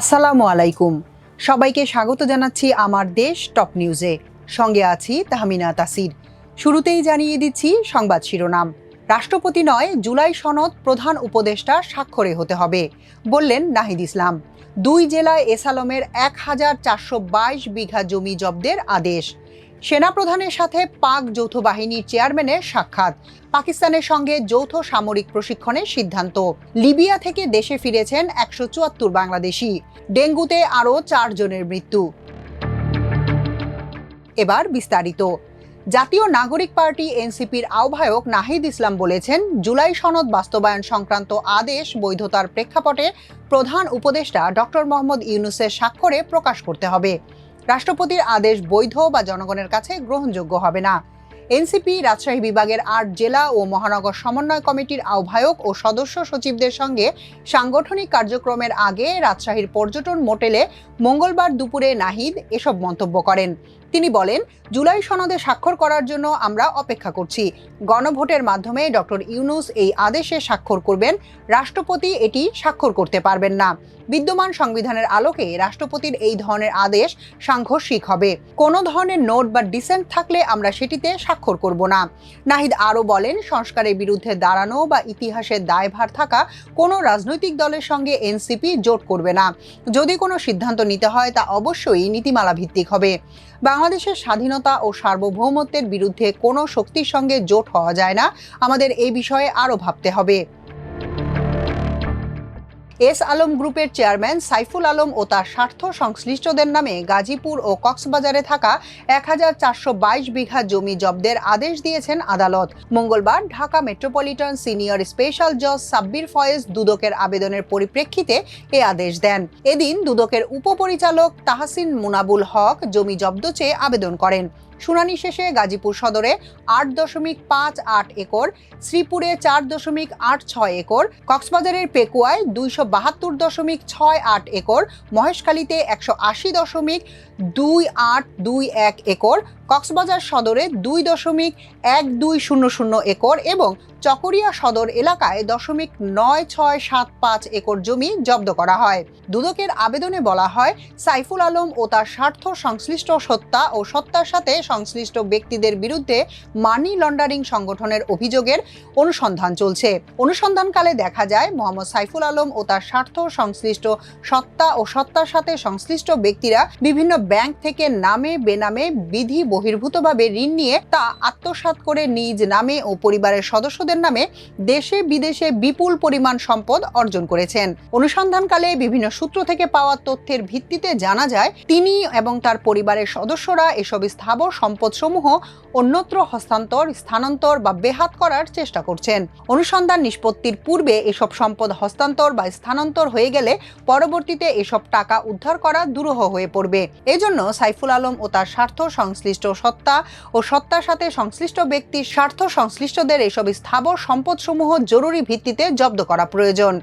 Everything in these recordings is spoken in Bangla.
আসসালামু আলাইকুম। সবাইকে স্বাগত জানাচ্ছি আমার দেশ টপ নিউজে। সঙ্গে আছি তাহমিনা তাসির। শুরুতেই জানিয়ে দিচ্ছি সংবাদ শিরোনাম। রাষ্ট্রপতি নয়, জুলাই সনদ প্রধান উপদেষ্টা স্বাক্ষরে হতে হবে, বললেন নাহিদ ইসলাম। দুই জেলায় এসালমের এক হাজার চারশো বাইশ বিঘা জমি জব্দের আদেশ। সেনাপ্রধানের সাথে পাক যৌথ বাহিনীর চেয়ারম্যানের সাক্ষাৎ, পাকিস্তানের সঙ্গে যৌথ সামরিক প্রশিক্ষণের সিদ্ধান্ত। লিবিয়া থেকে দেশে ফিরেছেন একশো চুয়াত্তর বাংলাদেশি, ডেঙ্গুতে আরও চারজনের মৃত্যু। এবার বিস্তারিত। জাতীয় নাগরিক পার্টি এনসিপির আহ্বায়ক নাহিদ ইসলাম বলেছেন, জুলাই সনদ বাস্তবায়ন সংক্রান্ত আদেশ বৈধতার প্রেক্ষাপটে প্রধান উপদেষ্টা ডক্টর মোহাম্মদ ইউনুসের স্বাক্ষরে প্রকাশ করতে হবে। রাষ্ট্রপতির আদেশ বৈধ বা জনগণের কাছে গ্রহণযোগ্য হবে না। এনসিপি, রাজশাহী বিভাগের আট জেলা ও মহানগর সমন্বয় কমিটির আহ্বায়ক ও সদস্য সচিবদের সঙ্গে সাংগঠনিক কার্যক্রমের আগে রাজশাহীর পর্যটন মোটেলে মঙ্গলবার দুপুরে নাহিদ এসব মন্তব্য করেন। তিনি বলেন, জুলাই সনদে স্বাক্ষর করার জন্য আমরা অপেক্ষা করছি। গণভোটের মাধ্যমে ডক্টর ইউনুস এই আদেশে স্বাক্ষর করবেন, রাষ্ট্রপতি এটি স্বাক্ষর করতে পারবেন না। বিদ্যমান সংবিধানের আলোকে রাষ্ট্রপতির এই ধরনের আদেশ সাংঘর্ষিক হবে। কোনো ধরনের নোট বা ডিসেন্ট থাকলে আমরা সেটিতে স্বাক্ষর করব না। নাহিদ আরও বলেন, সংস্কারের বিরুদ্ধে দাঁড়ানো বা ইতিহাসের দায়ভার থাকা কোনো রাজনৈতিক দলের সঙ্গে এনসিপি জোট করবে না। যদি কোনো সিদ্ধান্ত নিতে হয়, তা অবশ্যই নীতিমালা ভিত্তিক হবে। বাংলাদেশের স্বাধীনতা ও সার্বভৌমত্বের বিরুদ্ধে কোনো শক্তির সঙ্গে জোট হওয়া যায় না। আমাদের এই বিষয়ে আরও ভাবতে হবে। এস আলম গ্রুপের চেয়ারম্যান সাইফুল আলম ও তার স্বার্থ সংশ্লিষ্টদের নামে গাজীপুর ও কক্সবাজারে থাকা এক হাজার চারশো বাইশ বিঘা জমি জব্দের আদেশ দিয়েছেন আদালত। মঙ্গলবার ঢাকা মেট্রোপলিটন সিনিয়র স্পেশাল জজ সাব্বির ফয়েজ দুদকের আবেদনের পরিপ্রেক্ষিতে এ আদেশ দেন। এদিন দুদকের উপপরিচালক তাহসিন মুনাবুল হক জমি জব্দ চেয়ে আবেদন করেন। শুনানি শেষে গাজীপুর সদরে আট দশমিক পাঁচ আট একর, শ্রীপুরে চার দশমিক আট ছয় একর, কক্সবাজারের পেকুয়ায় দুইশো বাহাত্তর দশমিক ছয় আট একর, মহেশখালীতে একশো আশি দশমিক দুই আট দুই এক একর, কক্সবাজার সদরে দুই দশমিক এক দুই শূন্য শূন্য একর এবং চকরিয়া সদর এলাকায় দশমিক নয় ছয় সাত পাঁচ একর জমি জব্দ করা হয়। দুদকের আবেদনে বলা হয়, সাইফুল আলম ও তার স্বার্থ সংশ্লিষ্ট সত্তা ও সত্তার সাথে সংশ্লিষ্ট ব্যক্তিদের বিরুদ্ধে মানি লন্ডারিং সংগঠনের অভিযোগের অনুসন্ধান চলছে। অনুসন্ধানকালে দেখা যায়, মোহাম্মদ সাইফুল আলম ও তার স্বার্থ সংশ্লিষ্ট সত্তা ও সত্তার সাথে সংশ্লিষ্ট ব্যক্তিরা বিভিন্ন ব্যাংক থেকে নামে বেনামে বিধি বহির্ভূতভাবে ঋণ নিয়ে তা আত্মসাৎ করে নিজ নামে ও পরিবারের সদস্যদের নামে দেশে বিদেশে বিপুল পরিমাণ সম্পদ অর্জন করেছেন। অনুসন্ধানকালে বিভিন্ন সূত্র থেকে পাওয়া তথ্যের ভিত্তিতে জানা যায়, তিনি এবং তার পরিবারের সদস্যরা এসব স্থাবর সম্পদসমূহ অন্যত্র হস্তান্তর, স্থানান্তর বা বেহাত করার চেষ্টা করছেন। অনুসন্ধান নিষ্পত্তির পূর্বে এসব সম্পদ হস্তান্তর বা স্থানান্তর হয়ে গেলে পরবর্তীতে এসব টাকা উদ্ধার করা দুরূহ হয়ে পড়বে। এজন্য সাইফুল আলম ও তার স্বার্থ সংশ্লিষ্ট সত্তা ও সত্তার সাথে সংশ্লিষ্ট ব্যক্তির স্বার্থ সংশ্লিষ্টদের এসব স্থাবর সম্পদসমূহ জরুরি ভিত্তিতে জব্দ করা প্রয়োজন।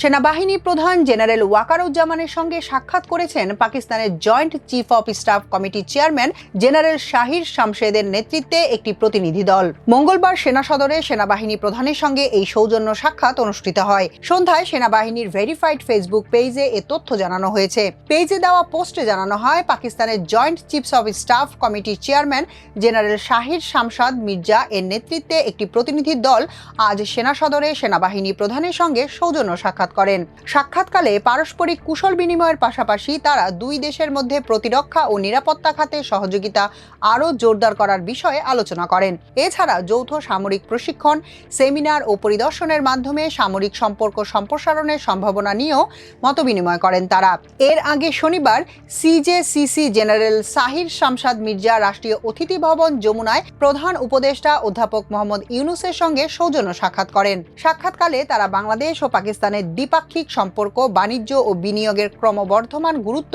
সেনাবাহিনী প্রধান জেনারেল ওয়াকারুজ্জামানের সঙ্গে সাক্ষাৎ করেছেন পাকিস্তানের জয়েন্ট চিফ অফ স্টাফ কমিটির চেয়ারম্যান জেনারেল শাহির শামশেদের নেতৃত্বে একটি প্রতিনিধি দল। মঙ্গলবার সেনা সদরে সেনাবাহিনী প্রধানের সঙ্গে এই সৌজন্য সাক্ষাৎ অনুষ্ঠিত হয়। সন্ধ্যায় সেনাবাহিনীর ভেরিফাইড ফেসবুক পেজে এ তথ্য জানানো হয়েছে। পেজে দেওয়া পোস্টে জানানো হয়, পাকিস্তানের জয়েন্ট চিফস অফ স্টাফ কমিটির চেয়ারম্যান জেনারেল শাহির শামসাদ মির্জা এর নেতৃত্বে একটি প্রতিনিধি দল আজ সেনা সদরে সেনাবাহিনী প্রধানের সঙ্গে সৌজন্য সাক্ষাৎ সাক্ষাৎ করেন। সাক্ষাৎকালে পারস্পরিক কুশল বিনিময়ের পাশাপাশি তারা দুই দেশের মধ্যে প্রতিরক্ষা ও নিরাপত্তা খাতে সহযোগিতা আরও জোরদার করার বিষয়ে আলোচনা করেন। এছাড়া যৌথ সামরিক প্রশিক্ষণ, সেমিনার ও পরিদর্শনের মাধ্যমে সামরিক সম্পর্ক সম্প্রসারণের সম্ভাবনা নিয়েও মতবিনিময় করেন তারা। এর আগে শনিবার সিজেসিসি জেনারেল সাহির শামসাদ মির্জা রাষ্ট্রীয় অতিথি ভবন যমুনায় প্রধান উপদেষ্টা অধ্যাপক মোহাম্মদ ইউনুসের সঙ্গে সৌজন্য সাক্ষাৎ করেন। সাক্ষাৎকালে তারা বাংলাদেশ ও পাকিস্তানের দ্বিপাক্ষিক সম্পর্ক, বাণিজ্য ও বিনিয়োগের ক্রমবর্ধমান গুরুত্ব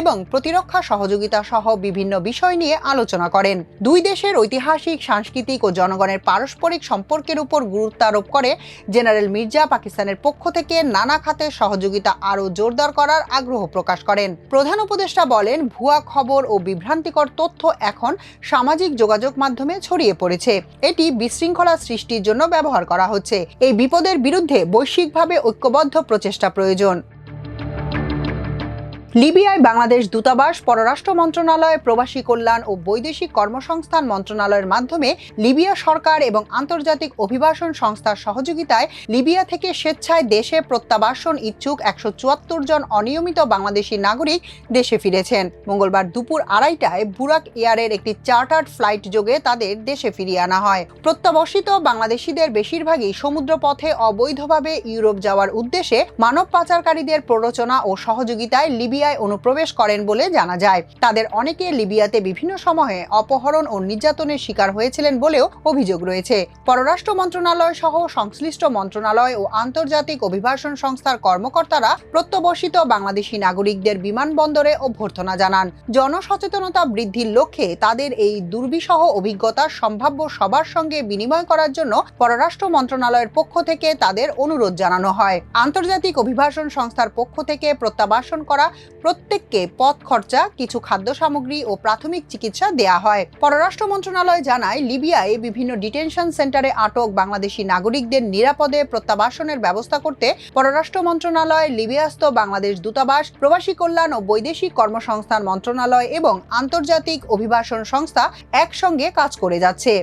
এবং প্রতিরক্ষা সহযোগিতা সহ বিভিন্ন বিষয় নিয়ে আলোচনা করেন। দুই দেশের ঐতিহাসিক, সাংস্কৃতিক ও জনগণের পারস্পরিক সম্পর্কের উপর গুরুত্ব আরোপ করে জেনারেল মির্জা পাকিস্তানের পক্ষ থেকে নানা খাতে সহযোগিতা আরও জোরদার করার আগ্রহ প্রকাশ করেন। প্রধান উপদেষ্টা বলেন, ভুয়া খবর ও বিভ্রান্তিকর তথ্য এখন সামাজিক যোগাযোগ মাধ্যমে ছড়িয়ে পড়েছে। এটি বিশৃঙ্খলা সৃষ্টির জন্য ব্যবহার করা হচ্ছে। এই বিপদের বিরুদ্ধে বৈশ্বিকভাবে ঐক্যবদ্ধ ঐক্যবদ্ধ প্রচেষ্টা প্রয়োজন। লিবিয়ায় বাংলাদেশ দূতাবাস, পররাষ্ট্র মন্ত্রণালয়, প্রবাসী কল্যাণ ও বৈদেশিক কর্মসংস্থান মন্ত্রণালয়ের মাধ্যমে লিবিয়া সরকার এবং আন্তর্জাতিক অভিবাসন সংস্থার সহযোগিতায় লিবিয়া থেকে স্বেচ্ছায় দেশে প্রত্যাবাসন ইচ্ছুক একশো চুয়াত্তর জন অনিয়মিত বাংলাদেশি নাগরিক দেশে ফিরেছেন। মঙ্গলবার দুপুর আড়াইটায় বুরাক এয়ারের একটি চার্টার্ড ফ্লাইট যোগে তাদের দেশে ফিরিয়ে আনা হয়। প্রত্যাবর্ষিত বাংলাদেশিদের বেশিরভাগই সমুদ্রপথে অবৈধভাবে ইউরোপ যাওয়ার উদ্দেশ্যে মানব পাচারকারীদের প্ররোচনা ও সহযোগিতায় লিবিয়ায় অনুপ্রবেশ করেন বলে জানা যায়। তাদের অনেকে লিবিয়াতে বিভিন্ন সময়ে অপহরণ ও নির্যাতনের শিকার হয়েছিলেন বলেও অভিযোগ রয়েছে। পররাষ্ট্র মন্ত্রণালয় সহ সংশ্লিষ্ট মন্ত্রণালয় ও আন্তর্জাতিক অভিবাসন সংস্থার কর্মকর্তারা প্রত্যাবর্ষিত বাংলাদেশি নাগরিকদের বিমানবন্দরে অভ্যর্থনা জানান। জনসচেতনতা বৃদ্ধির লক্ষ্যে তাদের এই দুর্বিসহ অভিজ্ঞতা সম্ভাব্য সবার সঙ্গে বিনিময় করার জন্য পররাষ্ট্র মন্ত্রণালয়ের পক্ষ থেকে তাদের অনুরোধ জানানো হয়। আন্তর্জাতিক অভিবাসন সংস্থার পক্ষ থেকে প্রত্যাবাসন করা প্রত্যেককে পথ খরচা, কিছু খাদ্য সামগ্রী ও প্রাথমিক চিকিৎসা দেয়া হয়। পররাষ্ট্র মন্ত্রণালয় জানায়, লিবিয়ায় বিভিন্ন ডিটেনশন সেন্টারে আটক বাংলাদেশি নাগরিকদের নিরাপদে প্রত্যাবাসনের ব্যবস্থা করতে পররাষ্ট্র মন্ত্রণালয়, লিবিয়াস্থ বাংলাদেশ দূতাবাস, প্রবাসী কল্যাণ ও বৈদেশিক কর্মসংস্থান মন্ত্রণালয় এবং আন্তর্জাতিক অভিবাসন সংস্থা একসঙ্গে কাজ করে যাচ্ছে।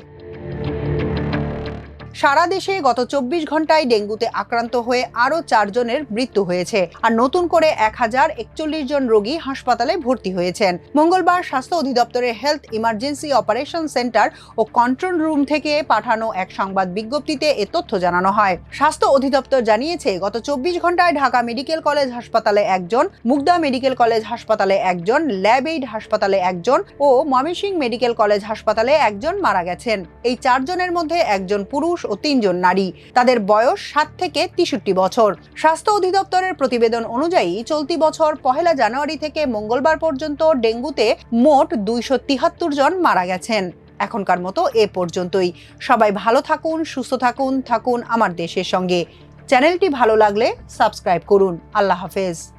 সারা দেশে গত চব্বিশ ঘন্টায় ডেঙ্গুতে আক্রান্ত হয়ে আরও চারজনের মৃত্যু হয়েছে। আর নতুন করে এক হাজার একচল্লিশ জন রোগী হাসপাতালে ভর্তি হয়েছেন। মঙ্গলবার স্বাস্থ্য অধিদপ্তরের হেলথ ইমার্জেন্সি অপারেশন সেন্টার ও কন্ট্রোল রুম থেকে পাঠানো এক সংবাদ বিজ্ঞপ্তিতে এ তথ্য জানানো হয়। স্বাস্থ্য অধিদপ্তর জানিয়েছে, গত চব্বিশ ঘন্টায় ঢাকা মেডিকেল কলেজ হাসপাতালে একজন, মুগদা মেডিকেল কলেজ হাসপাতালে একজন, ল্যাব এইড হাসপাতালে একজন ও ময়মনসিংহ মেডিকেল কলেজ হাসপাতালে একজন মারা গেছেন। এই চারজনের মধ্যে একজন পুরুষ ও তিনজন নারী। তাদের বয়স সাত থেকে তেষট্টি বছর। স্বাস্থ্য অধিদপ্তরের প্রতিবেদন অনুযায়ী চলতি বছর পহেলা জানুয়ারি থেকে মঙ্গলবার পর্যন্ত ডেঙ্গুতে মোট দুইশো জন মারা গেছেন। এখনকার মতো এ পর্যন্তই। সবাই ভালো থাকুন, সুস্থ থাকুন থাকুন আমার দেশের সঙ্গে। চ্যানেলটি ভালো লাগলে সাবস্ক্রাইব করুন। আল্লাহ হাফেজ।